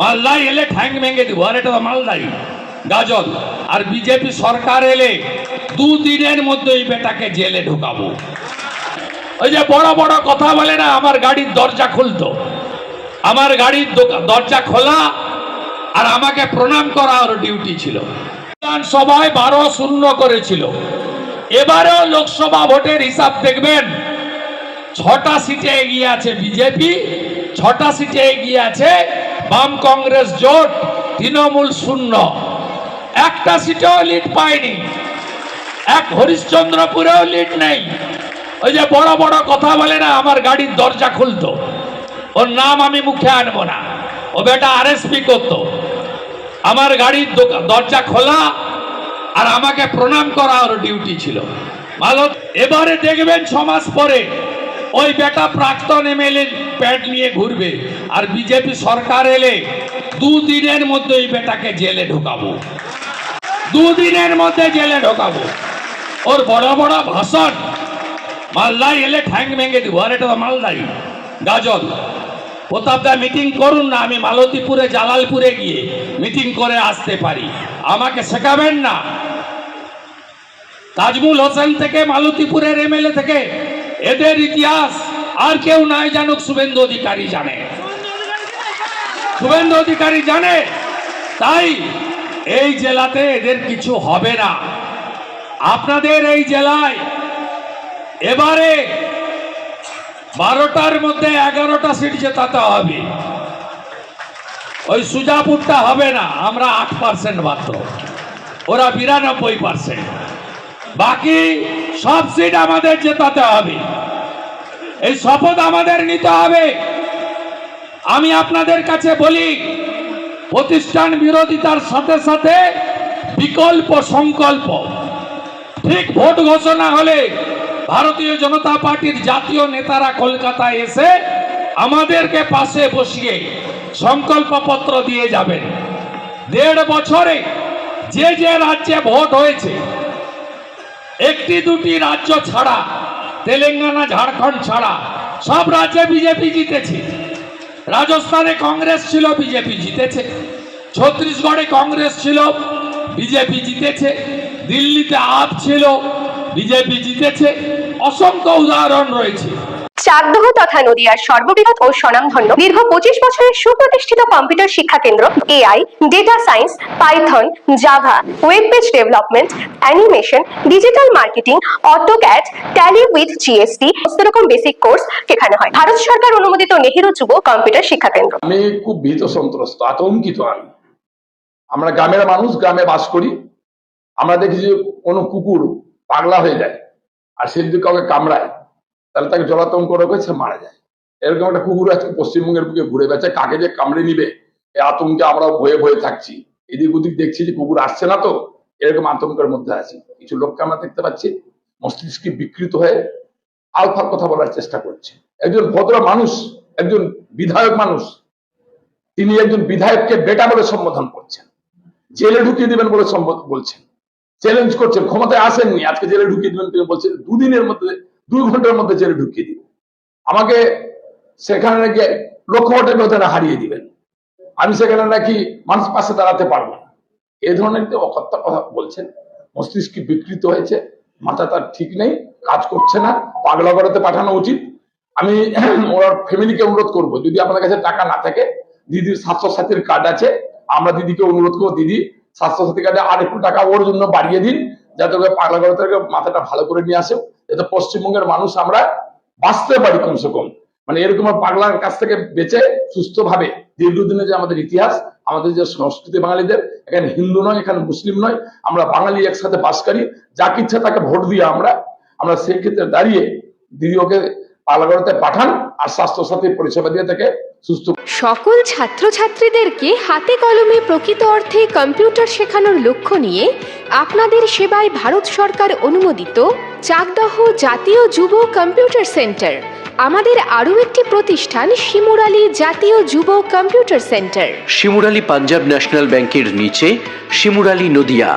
মালদাই এলে ঠ্যাং ভেঙে দিব, আর এটা মালদাই। গাজল, আর বিজেপি সরকার এলে দুদিনের মধ্যে এই বেটাকে জেলে ঢুকাবো। ওই যে বড় বড় কথা বলে না, আমার গাড়ির দরজা খুলতো। আমার গাড়ির দরজা খোলা, আর আমাকে প্রণাম করা ওর ডিউটি ছিল। বিধানসভায় বারো শূন্য করেছিল। এবারেও লোকসভা ভোটের হিসাব দেখবেন, ছটা সিটে এগিয়ে আছে বিজেপি, ছটা সিটে এগিয়ে আছে বাম কংগ্রেস জোট, তৃণমূল শূন্য। একটা সিটেও লিড পায়নি। এক হরিশ্চন্দ্রপুরেও লিড নেই। ওই যে বড় বড় কথা বলে না, আমার গাড়ির দরজা খুলতো। ওর নাম আমি মুখে আনব না। ও বেটা আরএসপি করতো। আমার গাড়ির দরজা খোলা আর আমাকে প্রণাম করা ওর ডিউটি ছিল। ভালো এবারে দেখবেন ছ মাস পরে ওই বেটা প্রাক্তন এমএলএ প্যাড নিয়ে ঘুরবে। আর বিজেপি সরকার এলে দুদিনের মধ্যে ওই বেটাকে জেলে ঢোকাবো। দুদিনের মধ্যে জেলে ঢোকাবো। ওর বড় বড় ভাষণ। মালদাই এলে ঠ্যাং ভেঙে দিব। আর এটা মালদাই। গাজল। প্রতাপদা মিটিং করুন না, আমি মালতীপুরে, জালালপুরে গিয়ে মিটিং করে আসতে পারি। আমাকে শেখাবেন না। তাজমুল হোসেন থেকে, মালতীপুরের এমএলএ থেকে এদের ইতিহাস আর কেউ নাই জানুক শুভেন্দু অধিকারী জানে। শুভেন্দু অধিকারী জানে। তাই এই জেলাতে এদের কিছু হবে না। আপনাদের এই জেলায় এবারে বারোটার মধ্যে এগারোটা সিট জেতাতে হবে। ওই সুজাপুরটা হবে না, আমরা আট পার্সেন্ট মাত্র। ওরা বিরানব্বই পার্সেন্ট। বাকি সব সিট আমাদের জেতাতে হবে। এই শপথ আমাদের নিতে হবে। আমি আপনাদের কাছে বলি, প্রতিষ্ঠান বিরোধিতার সাথে সাথে বিকল্প সংকল্প। ঠিক ভোট ঘোষণা হলে ভারতীয় জনতা পার্টির জাতীয় নেতারা কলকাতায় এসে আমাদেরকে পাশে বসিয়ে সংকল্পপত্র দিয়ে যাবেন। দেড় বছরে যে যে রাজ্যে ভোট হয়েছে, একটি দুটি রাজ্য ছাড়া তেলেঙ্গানা, ঝাড়খণ্ড ছাড়া। সব রাজ্যে বিজেপি জিতেছে। রাজস্থানে কংগ্রেস ছিল, বিজেপি জিতেছে। ছত্তিশগড়ে কংগ্রেস ছিল, বিজেপি জিতেছে। দিল্লিতে আপ ছিল, বিজেপি জিতেছে। অসংখ্য উদাহরণ রয়েছে। চাকদহ তথা নদিয়ার সর্ববৃহৎ ও স্বনামধন্য দীর্ঘ পঁচিশ বছরের সুপ্রতিষ্ঠিত কম্পিউটার শিক্ষা কেন্দ্র, AI data science Python Java web page development animation digital marketing AutoCAD Tally with GST রকম বেসিক কোর্স শেখানো হয়। ভারত সরকার অনুমোদিত নেহেরু যুব কম্পিউটার শিক্ষা কেন্দ্র। আমি খুব ভীত সন্ত্রস্ত, আতঙ্কিত আমি। আমরা গ্রামের মানুষ, গ্রামে বাস করি। আমরা দেখি যে কোনো কুকুর পাগলা হয়ে যায়, আর সে যদি কাউকে কামড়ায় তাহলে তাকে জলাতঙ্ক রোগে সে মারা যায়। এরকম একটা কুকুর আজকে পশ্চিমবঙ্গের বুকে ঘুরে বেড়াচ্ছে, কাকে যে কামড়ে নিবে এই আতঙ্কে আমরা ভয়ে ভয়ে থাকছি। এদিক ওদিক দেখছি যে কুকুর আসছে না তো, এরকম আতঙ্কের মধ্যে আছি। কিছু লোককে আমরা দেখতে পাচ্ছি, মস্তিষ্কে বিকৃত হয়ে আলফার কথা বলার চেষ্টা করছে। একজন ভদ্র মানুষ, একজন বিধায়ক মানুষ, তিনি একজন বিধায়ককে বেটা বলে সম্বোধন করছেন। জেলে ঢুকিয়ে দিবেন বলে বলছেন। চ্যালেঞ্জ করছেন, ক্ষমতায় আসেননি, আজকে জেলে ঢুকিয়ে দিবেন তিনি বলছেন, দুদিনের মধ্যে দুই ঘণ্টার মধ্যে জেলে ঢুকিয়ে দিবেন আমাকে সেখানে নাকি লক্ষ ভোটের ভেতরে হারিয়ে দিবেন। আমি সেখানে নাকি মানুষ পাশে দাঁড়াতে পারব না। এই ধরনের অকথ্য কথা বলছেন। মস্তিষ্ক বিকৃত হয়েছে। মাথা তার ঠিক নেই, কাজ করছে না, পাগলা করাতে পাঠানো উচিত। আমি ওর ফ্যামিলিকে অনুরোধ করব, যদি আপনার কাছে টাকা না থাকে, দিদির স্বাস্থ্য সাথীর কার্ড আছে, আমরা দিদিকে অনুরোধ করব, দিদি স্বাস্থ্য সাথী কার্ডে আর একটু টাকা ওর জন্য বাড়িয়ে দিন, যাতে পাগলা করাতে মাথাটা ভালো করে নিয়ে আসে। যাতে পশ্চিমবঙ্গের মানুষ আমরা বাঁচতে পারি কমসে কম। মানে এরকম পাগলার কাছ থেকে বেঁচে সুস্থভাবে দীর্ঘদিনে যে আমাদের ইতিহাস, আমাদের যে সংস্কৃতি বাঙালিদের, এখানে হিন্দু নয়, এখানে মুসলিম নয়, আমরা বাঙালি একসাথে বাস করি যাকে ইচ্ছা তাকে ভোট দিয়ে আমরা আমরা সেই ক্ষেত্রে দাঁড়িয়ে দিদি পাগলাগড়াতে পাঠান আর স্বাস্থ্য সাথী পরিষেবা দিয়ে তাকে সুস্থ সকল ছাত্রছাত্রীদেরকে হাতে কলমে প্রকৃত অর্থে কম্পিউটার শেখানোর লক্ষ্য নিয়ে আপনাদের সেবায় ভারত সরকার অনুমোদিত চাকদহ জাতীয় যুব কম্পিউটার সেন্টার। আমাদের আরও একটি প্রতিষ্ঠান শিমুরালী জাতীয় যুব computer centre. Shimurali Punjab national ব্যাংকের নিচে শিমুরালী নদিয়া।